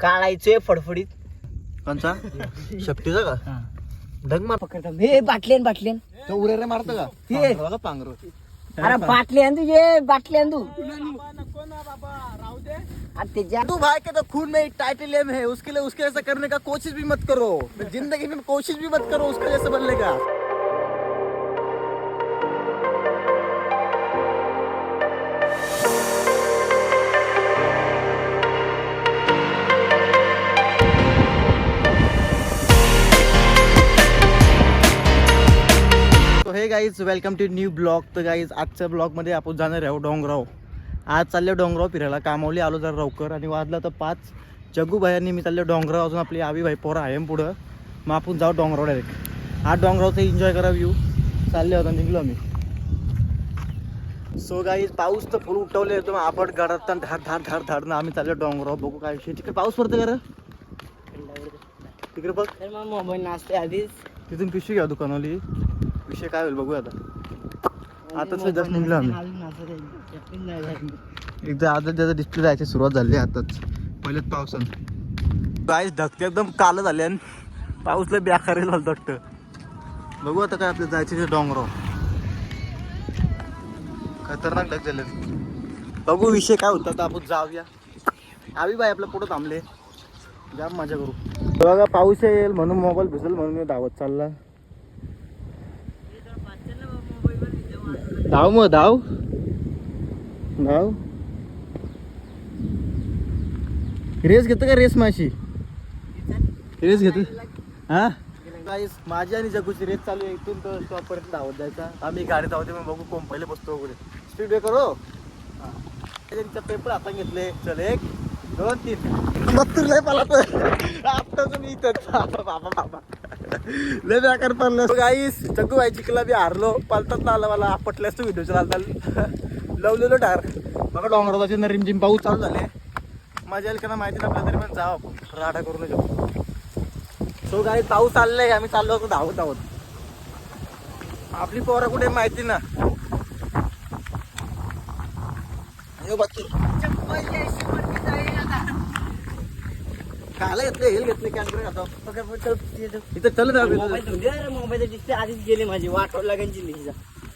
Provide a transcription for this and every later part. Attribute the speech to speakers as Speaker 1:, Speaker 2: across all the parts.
Speaker 1: काढायचोय फडफडीत.
Speaker 2: कोणचा शक्तीचा का? ढग मार.
Speaker 1: पकडता हे बाटलेन बाटलेन
Speaker 2: तो उरे मारतो का?
Speaker 1: हे.
Speaker 2: पांघरू
Speaker 1: अरे बाटली आण तू ये बाटली आण तू
Speaker 2: तू भाई के तो खून में एक टाइटेलियम है उसके लिए उसके जैसा करने का कोशिश भी मत करो। जिंदगी में कोशिश भी मत करो उसके जैसे बनने का। Guys welcome to new blog तर गाईज आजच्या ब्लॉगमध्ये आपण जाणार आहोत डोंगराव. आज चालले डोंगराव फिरायला. कामावली आलो जरा लवकर आणि वाजला तर पाच. भायांनी मी चालले डोंगराव अजून आपली आवी भाई पोरं आहे पुढं. मग आपण जाऊ डोंगराव डायरेक्ट आज डोंगरावचं एन्जॉय करा व्ह्यू चालले होता निघलो मी सो गाईज पाऊस तर फुल उठवले होतो. मग आपण गडात धाड धाड धाड धाड ना आम्ही चाललो डोंगराव. बघू काय विषय. तिकडे पाऊस पडतं का? तिकडे बघ.
Speaker 1: मोबाईल नाचते आधीच.
Speaker 2: तिथून पिशवी घ्या दुकानावली. विषय काय होईल बघू आता. आताच जस्ट निघलो आम्ही. एकदा आता त्याचा डिस्प्ले जायची सुरुवात झाली आताच. पहिलेच पावसानं काय धक्के एकदम काल झाले आणि पाऊसला बेकारी झालं वाटतं. बघू आता काय आपलं जायचं डोंगराव. खतरनाक ढग झाले. बघू विषय काय होता तर आपण जाऊया. आवी बाई आपल्या पुढं थांबले. जाम मजा करू. बघा पाऊस येईल म्हणून मोबाईल भिजल म्हणून मी धावत चालला. धाव मग धाव धाव रेस घेतो का रेस माशी? रेस घेतो. हा? गाईस माझी आणि जगूची रेस चालू आहे. इथून तर स्टॉप पर्यंत धावत जायचा. आम्ही गाडीत आहोत मग बघू कोण पहिले बसतो वगैरे. स्पीड ब्रेकर हो. त्यांचा पेपर आता घेतले. चल एक दोन तीन. बत्तर लय मला तर. आत्ताच मी इथं. बाबा बाबा. लय बेकार पडलं गाईस चकू व्हायची चिकला बी हारलो. पालतात ना आला मला. आपटल्याच तो व्हिडिओ चालता लवलेलो टार बघा डोंगराचे ना रिमझिम पाऊस चालू झाले. मजा येईल का ना माहिती ना आपल्या तरी पण जाव राडा करून जाऊ सो गाई पाऊस चाललाय. आम्ही चाललो होतो धावत आहोत आपली पोरं कुठे माहिती ना? बाकी. घेतले हेल घेतले इथं चल
Speaker 1: मोबाईल डिस्प्ले आधीच गेले माझी लिहिजा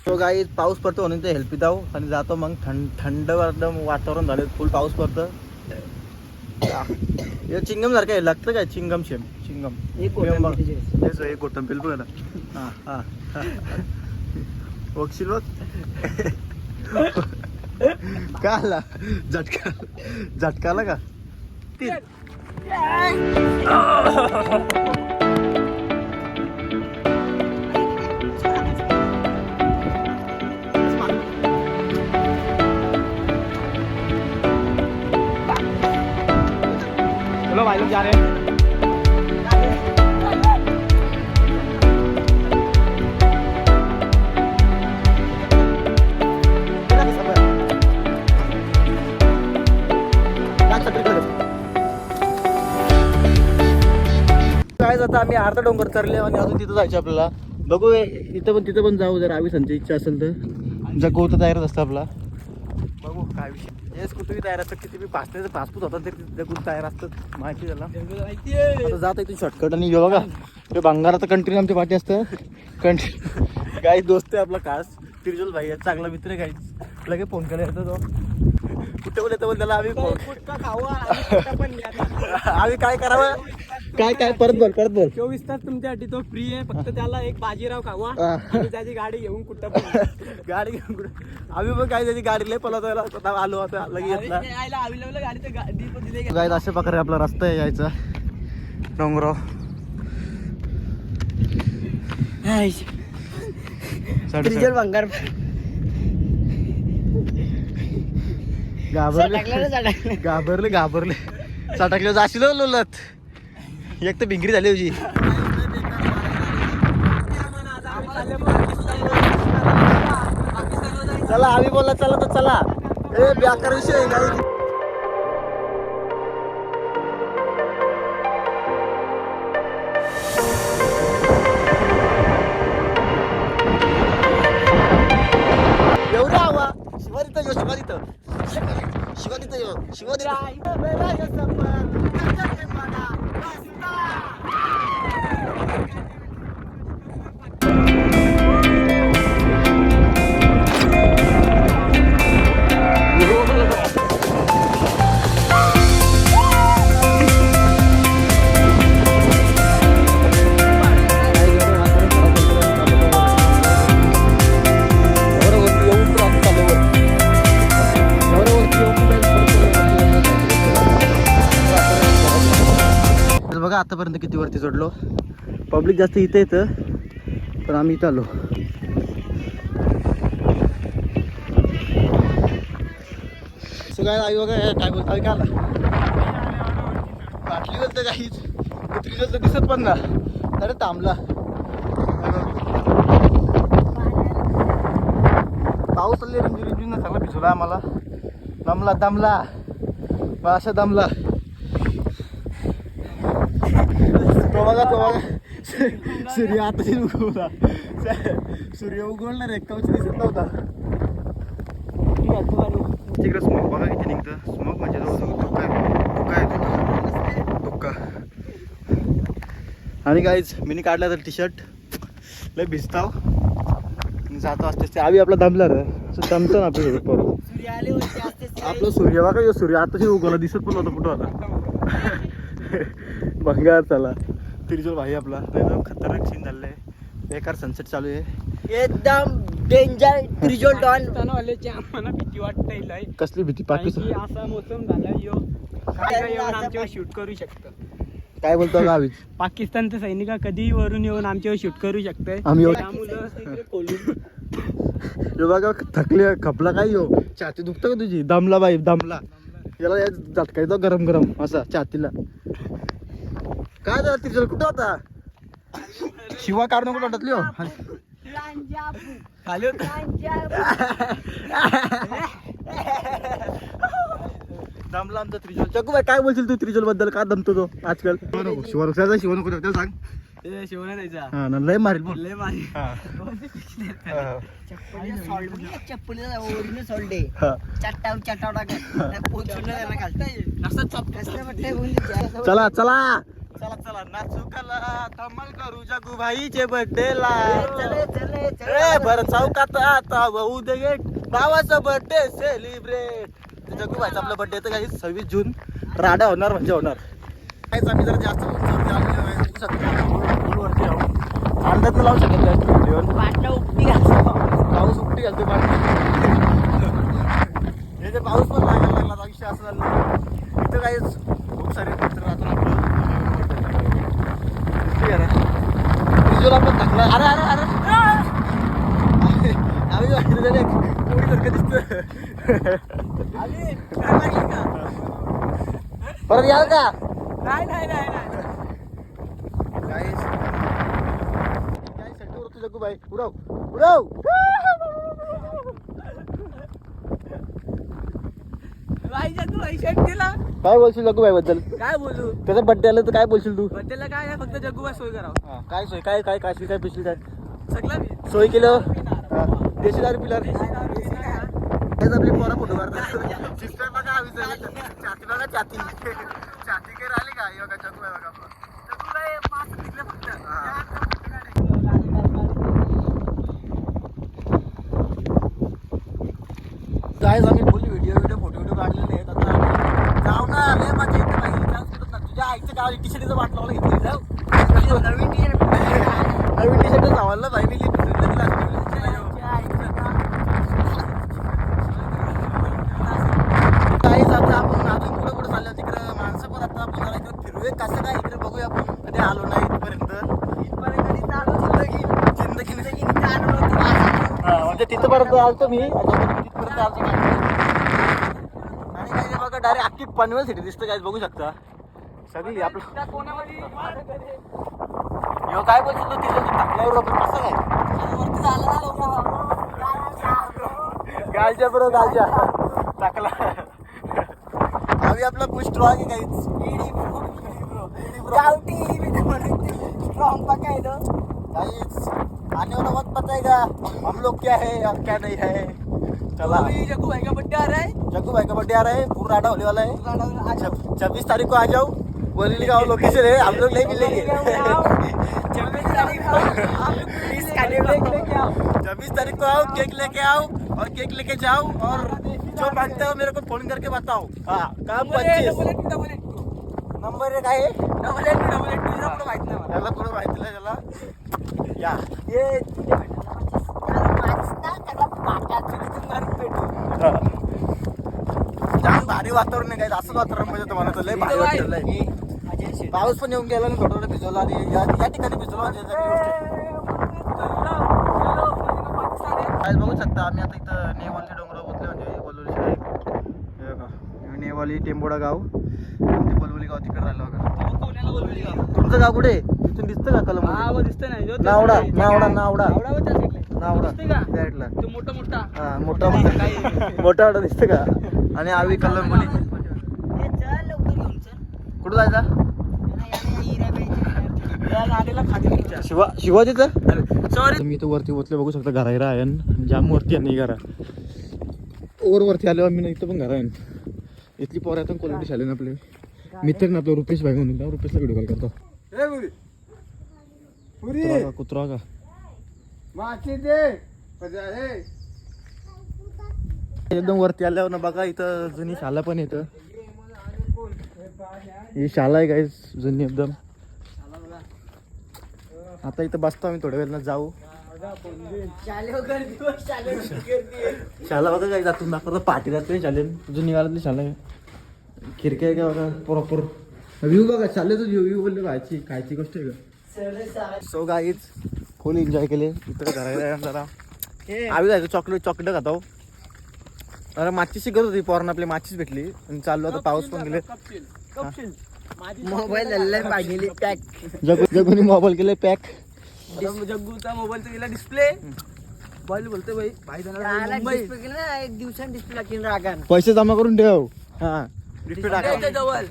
Speaker 2: तो गाई पाऊस पडतो म्हणून ते हेल्प जाऊ आणि जातो मग थंड थंड एकदम वातावरण झालं फुल पाऊस पडतं. हे चिंगम सारखं आहे लागतं काय चिंगम शेम? चिंगम.
Speaker 1: एक
Speaker 2: गोटम पिल बघ हा हा. बघशील बघ. का आला? झटका झटका आला का? तीन. चलो भाई लोग जा रहे हैं काय जातं आम्ही अर्धा डोंगर चरले आणि अजून तिथं जायचं आपल्याला. बघू इथं पण तिथं पण जाऊ जर आम्ही संची इच्छा असेल तर. जगू तर तयारच असतं आपला. बघू काय विषय. हे स्कूटर तयार असतं किती बी पाचण्याचं पासपूत होता तरी जगून तयार असतं माहिती झाला आता जात इथून शॉर्टकट आणि बघा ते भंगाराचं कंटिन्यू आमच्या पाठी असतं. कंटिन्यू काही दोस्त आहे आपला खास तिरजल भाई आहे चांगला मित्र आहे काही लगे फोन करायला येतो तो. कुठे बोलतो येतो त्याला आम्ही आम्ही काय करावं? काय काय? परत बोल परत बोल.
Speaker 1: चोवीस तास तुमच्यासाठी तो फ्री आहे. फक्त त्याला एक बाजीराव खावा. आणि त्याची गाडी घेऊन कुठं पण
Speaker 2: गाडी घेऊन कुठे? आम्ही पण काय त्याची गाडी लय स्वतः आलो आता लगे घेतला
Speaker 1: आईला अवेलेबल गाडी तर गाडी पण दिली.
Speaker 2: काय अशा प्रकारे आपला रस्ता आहे यायचा. डोंगराव.
Speaker 1: भंगार.
Speaker 2: घाबरले. घाबरले घाबरले. सटकले जाशील हो लोलत. एक तर भिंगरी झाली तुझी. चला आम्ही बोलला चला तर चला. ए बेकार विषय आहे काही एवढा हवा. बघा किती वरती चढलो? पब्लिक जास्त इथं येतं पण आम्ही इथं आलो. सगळ्या आई बघा काय बोलतो काय आला? बाटली बोलतं काहीच कुत्री तर दिसत पण ना. अरे थांबला. पाऊस आले रिंजी रिंजी ना चांगला भिजवला आम्हाला. दमला दमला. मग असा दमला तो बघा तो बघा. सूर्य आता उगवला. सूर्य उगवणार एक कवच दिसत नव्हता. तिकडे स्मोक बघा किती निघतं. स्मोक म्हणजे जवळजवळ धुक्का आहे. धुक्का आहे धुक्का आणि काहीच मिनी काढला तर टी शर्ट लय भिजताव. जातो असते ते. आम्ही आपला दमला रे. दमतो ना आपलं परत.
Speaker 1: सूर्य आले होते असते
Speaker 2: आपलं सूर्य बघा सूर्य आताशी उगवला दिसत पण होता कुठं होता भंगार चला तिरजोल भाई आपला. तर खतरनाक सीन झालेलं आहे. बेकार सनसेट चालू आहे.
Speaker 1: एकदम डेंजर त्रिजोल डॉन.
Speaker 3: पाकिस्तानवाल्याची आम्हाला भीती वाटते लय.
Speaker 2: कसली भीती? पाकिस्तान
Speaker 3: असा मोसम झाला यो. काय काय येऊन आमच्यावर शूट करू शकतं?
Speaker 2: काय बोलतो गावी?
Speaker 3: पाकिस्तानचं सैनिक कधी वरून येऊन आमच्यावर शूट करू शकतंय.
Speaker 2: आम्ही यो बघा थकले खपला काय यो? छाती दुखतं का तुझी? दमला बाई दमला. याला या झटकायचा गरम गरम असा छातीला. काय झालं? तिरजोल कुठं होता? शिवा काढ नको वाटत लिओ.
Speaker 3: खाली
Speaker 2: दमला आमचा त्रिजोल. चकू बाई काय बोलशील तू त्रिजोलबद्दल? का दमतो तो आजकाल? शिवा नको शिवा नको त्याला सांग.
Speaker 3: शिवना द्यायचा.
Speaker 2: हा लय मारेल बोल
Speaker 3: लय मारी
Speaker 1: चप्पलीचा. चट्टाव चट्टाव बोलली?
Speaker 2: चला चला. चला चला नाचू कला धमाल करू जगू भाईचे बर्थडे ला.
Speaker 1: चले चले
Speaker 2: ए बर चौकात आता भाऊ दे भावाचा बर्थडे सेलिब्रेट जगू भाईचा आपला बर्थडे तर काही सव्वीस जून. राडा होणार म्हणजे होणार. काहीच आम्ही जरा जास्त आहोत अंदाज लावू शकत
Speaker 1: पाटला उपटी घालतो.
Speaker 2: पाऊस उपटी घालतो हे जे पाऊस पण लागायला लागला विषय असं झालं. इथं काहीच खूप सारे मित्र राहतो ठीक आहे ना त्रिजोला पण थकला अरे अरे अरे. आम्ही कोणी सारखं दिसतं परत याल का?
Speaker 3: नाही नाही नाही
Speaker 2: काय सेंटर होतो जगू बाई. उडव. उडव. काय बोलशील जगू बाई बद्दल?
Speaker 3: काय बोलू?
Speaker 2: त्याचा बड्डे आलं तर काय बोलशील तू?
Speaker 3: बड्डेला काय आहे? फक्त जग्गूबा सोय करावं.
Speaker 2: काय सोय? काय काय काय काय पिशील काय?
Speaker 3: सगळं
Speaker 2: सोय केलं? देशी दारू पिणार? तेच आपली पोरं फोटो काढतात. सिस्टर बघा. छाती बघा छाती छाती काय राहिली का? योगा बाई बघा. गाईज आम्ही full video video photo video काढलेले आहेत आता आम्ही जाऊ ना लय मजा येते बाई चान्स भेटत नाही. तुझ्या आईचं गाव टी शर्टीचं वाट लावलं घेतली जाऊ.
Speaker 1: नवीन टी-शर्ट
Speaker 2: नवीन टी शर्ट आवडलं भाई मी काही आता आपण अजून पुढे पुढे चाललो तिकडे. माणसं पण आता आपण जरा इकडे फिरूया. कसं काय इकडे बघूया आपण. कधी आलो नाही इथपर्यंत. जिंदगी. म्हणजे तिथपर्यंत आलतो मी. तिथपर्यंत आलतो. आणि काही बघा डायरेक्ट अख्खी पनवेल सिटी दिसतं काय बघू शकता. सगळी आपलं ह्यो काय बोलतो तो? तिथं टाकल्यावर आपण कसं काय? गालच्या बरोबर गालच्या. टाकला. आम्ही आपला पुश स्ट्रॉंग आहे काहीच
Speaker 1: स्ट्रॉंग पकायचं
Speaker 2: काहीच आने वाला वक्त पता है हम लोग क्या है अब क्या नहीं है? चला.
Speaker 3: जग्गू भाई का बड्डे आ रहा है?
Speaker 2: जग्गू भाई का बर्थडे आ रहा है पूरा आटा होने वाला है छब- छब्बीस तारीख को आ जाओ. बोली गाँव लोकेशन है हम लोग नहीं मिलेंगे छब्बीस तारीख को आओ केक लेके आओ और केक लेके जाओ और जो मांगते हो मेरे को फोन करके बताओ। हाँ काम पच्चीस। नंबर एक आहे? त्याला पुढे माहिती नाही त्याला या जाम भारी वातावरण आहे काय असं वातावरण म्हणजे तुम्हाला तर. लय भारी वाटतं लय. पाऊस पण येऊन गेला ना थोडं थोडं भिजवला आणि या या ठिकाणी भिजवला म्हणजे बघू शकता आम्ही आता इथं नेवाली डोंगरावर पोचले म्हणजे हे नेवाली टेंबोडा गाव. ते वलवली गाव तिकडे राहिलं बघा. तुमचं गाव कुठे? इथून दिसतं का कलम नावडा नावडा नावडा. नावडा. त्या साईडला.
Speaker 3: मोठा मोठा.
Speaker 2: मोठा मोठा. दिसतं का? आणि आवी कलंबोली कुठं जायचा? शिवा शिवाजीचं? सॉरी मी इथं वरती पोचले बघू शकता घरा आहे आणि जाम वरती आहे नाही घरा. वर वरती आलो आम्ही इथं पण घरा आहे इथली पोरं आता क्वालिटी शाले ना आपले. मित्र ना आपलं रुपेश भाई म्हणून रुपेशला व्हिडिओ कॉल करतो. कुत्रा का कुत्रा का? एकदम वरती आल्यावर ना बघा इथं जुनी शाला पण येतं ही शाला आहे काय जुनी एकदम. आता इथं बसतो आम्ही थोड्या वेळानं जाऊ. शाला बघा काय जातून दाखवतो पाठी जाते शालेन जुनी काळातली शाला आहे. खिडक्या आहे का बघा प्रॉपर व्ह्यू बघा शालेचं व्ह्यू व्ह्यू बोलले खायची खायची गोष्ट आहे का? सो गाईच फुल एन्जॉय केले. इथं करायला जरा. आम्ही जायचं चॉकलेट चॉकलेट खातो. अरे माचीची गरज होती पोरांना आपली माचीच भेटली. आणि चाललो आता पाऊस पण गेले.
Speaker 1: मोबाईल पाहिजे पॅक.
Speaker 2: जगू जगूनी मोबाईल केले पॅक.
Speaker 3: जग्गूचा मोबाईलचा गेला डिस्प्ले. बॉल बोलतोय भाई भाई जाणार मुंबई.
Speaker 1: एक दिवसांनी डिस्प्ले रागान.
Speaker 2: पैसे जमा करून ठेव. हा. टाका
Speaker 3: जवळ.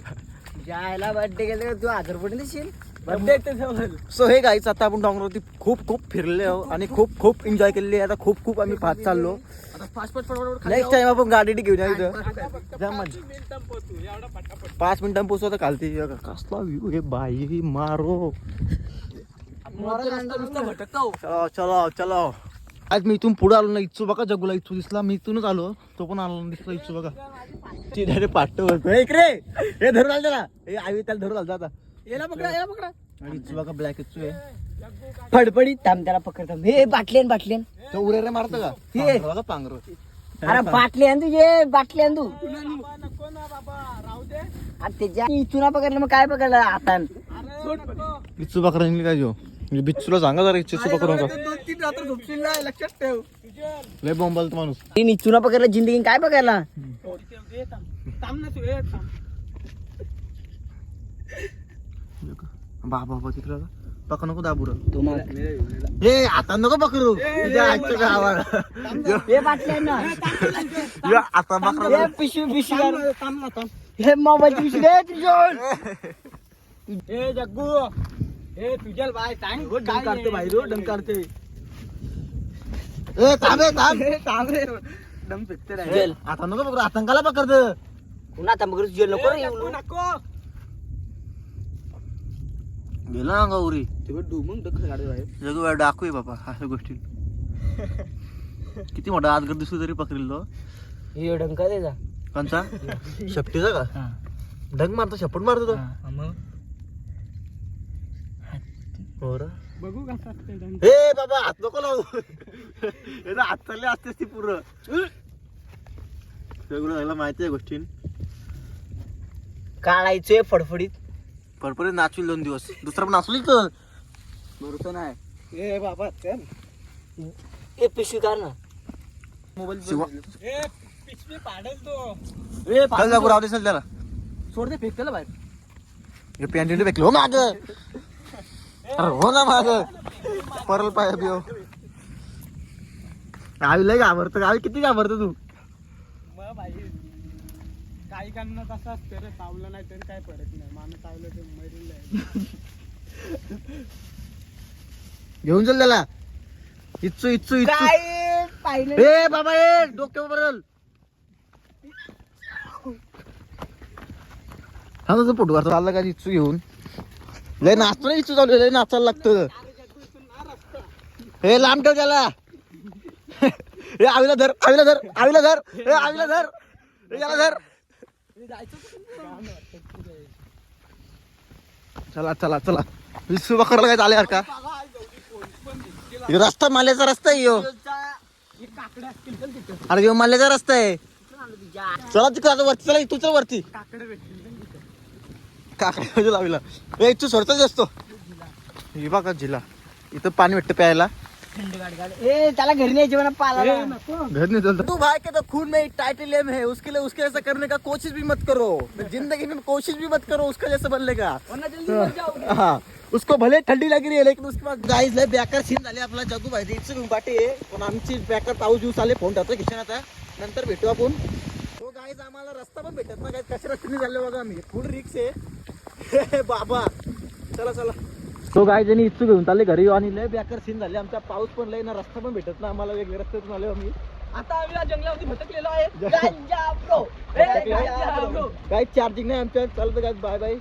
Speaker 1: जायला बर्थडे गेले तू हजार रुपये देशील?
Speaker 2: सो हे गाईच आता आपण डोंगरावरती खूप खूप फिरले आहो आणि खूप खूप एन्जॉय केलेली आहे. आता खूप खूप आम्ही पाच चाललो.
Speaker 3: आता फास्ट फास्ट फटाफट
Speaker 2: नेक्स्ट टाइम आपण गाडी घेऊन या इथं. पाच मिनिटां पोचू आता खालती. कसला व्ह्यू हे बाई मारो चलो चलो चलो. आज मी इथून पुढे आलो ना इच्छू बघा जगूला इच्छू दिसला. मी इथूनच आलो. तो पण आलो ना दिसला इच्छू बघा. ती डायरेक्ट इकडे. हे धरून आलं त्याला. हे आई त्याला धरून आलं आता
Speaker 3: याला पकडा याला पकडा.
Speaker 2: आणि इच्छू बघा ब्लॅक इच्छू आहे.
Speaker 1: फडफडीत थांब त्याला पकडतो. हे बाटलेन बाटलेन
Speaker 2: तो उरे रे मारतो का?
Speaker 1: हे.
Speaker 2: पांघरू बघा पांघरू.
Speaker 1: अरे बाटली आणू तुझे बाटली आणू
Speaker 3: नको ना बाबा राहू दे
Speaker 1: आणि त्याच्या इचुना पकडलं मग काय पकडलं हातान
Speaker 2: इच्छू बकरा निघली काय जो म्हणजे बिच्छूला सांगा जरा इच्छू पकडू नका.
Speaker 3: दोन तीन रात्र झोपशील ना लक्षात ठेव.
Speaker 2: लय बॉम्बाल तो माणूस
Speaker 1: इचुना पकडलं जिंदगी काय पकडला?
Speaker 3: थांब. ना तू हे थांब.
Speaker 2: बाबा पका नको आता नको पकडू।
Speaker 1: हे।
Speaker 2: आता बकरा
Speaker 1: हे पिशवी पिशवी हे मोबाईल पिशवी
Speaker 3: जग्गू। ए तुझ्या बाय सांग डम काढते भाई रो डम काढते
Speaker 2: ए थांबे थांब।
Speaker 3: थांब। डम फेकते रे
Speaker 1: जेल।
Speaker 2: आता नको पकडू आतंकाला पकडत
Speaker 1: पुन्हा आता? मग जेल नको.
Speaker 3: नको।
Speaker 2: गेला ना गौरी
Speaker 3: तेव्हा डुमून डख काढते भाई
Speaker 2: जगू डाकू आहे बाबा अशा गोष्टी. किती मोठा आजगर दिसू तरी पकडील तो.
Speaker 1: हे डंका दे जा.
Speaker 2: कोणचा? शेपटीचा का? ढंग मारतो शेपट मारतो तो.
Speaker 3: मग
Speaker 2: हो रे.
Speaker 3: बघू कसं
Speaker 2: ए बाबा हात नको लावू. याचा हात चालले असतेच ती पूर्ण सगळं झालं माहिती आहे गोष्टी
Speaker 1: काढायचंय फडफडीत.
Speaker 2: परपरे नाचविल दोन दिवस. दुसरा पण नाचविल तर
Speaker 3: भरोसा नाही. ए बाबा
Speaker 1: हे पिशवी काढ ना.
Speaker 2: मोबाईल
Speaker 3: ए पिशवी पाडल तो.
Speaker 2: ए चल जाऊ राहू दे चल त्याला.
Speaker 3: सोड दे फेकतेला बाहेर.
Speaker 2: हे पॅन्ट भेटलो हो माग. अरे हो ना माग. परल पाय बिओ गावी लय घाबरतो गावी किती घाबरतो तू.
Speaker 3: काढणं कसं असतं रे चावलं नाही तरी काय फरक नाही. माणूस चावलं ते मरेल
Speaker 2: घेऊन चल त्याला. इच्छू इच्छू इच्छू
Speaker 1: काय पाहिलं?
Speaker 2: ए बाबा ए डोक्यावर बरल हा तसं फोटो काढतो चाललं का इच्छू घेऊन? लय नाचतो ना इच्छू चालू आहे, लय नाचायला लागतं. हे लांब ठेव त्याला. हे आवीला धर आवीला धर आवीला धर. हे आवीला धर. हे याला धर. चला चला चला. विसू बकरला काय चाले यार का? रस्ता माल्याचा रस्ता आहे
Speaker 3: यो.
Speaker 2: अरे यो माल्याचा रस्ता आहे. चला तिकडे आता वरती चला तू चल वरती.
Speaker 3: काकडे
Speaker 2: म्हणजे लावला. ए तू सोडतच असतो. हि बघा झिला इथं पाणी भेटतं प्यायला.
Speaker 1: ए त्याला घरी पाला
Speaker 2: नहीं चलता। तू भाई के तो खून में टाइटेलियम है उसके लिए उसके जैसा करने का कोशिश भी मत करो। ज़िंदगी में कोशिश भी मत करो उसका जैसा बनने का
Speaker 1: वरना जल्दी मर जाओगे।
Speaker 2: हाँ उसको भले थंडी लगी रही है लेकिन उसके बाद गाईज लय बेकार सीन झाले आपला जगू भाई इच्छुक आहे पण आमची बेकार पाऊस ज्यूस आले फ़ोन टाकतो खिशात नंतर भेटू आपण। तो गाईज आम्हाला रस्ता पण भेटत ना काय कशा रस्त्याने चालले बघा आम्ही. फुल रिक्स आहे. बाबा. चला चला. तो गाय जणी इच्छुक घेऊन चालले घरी आणि लय बेकार सीन झाले. आमचा पाऊस पण लय ना रस्ता पण भेटत ना आम्हाला वेगळे रस्त्यातून आलो आम्ही.
Speaker 1: आता आम्ही या जंगलामध्ये भटकलेलो आहे.
Speaker 2: काही चार्जिंग नाही आमच्या. चालतं काय बाय बाय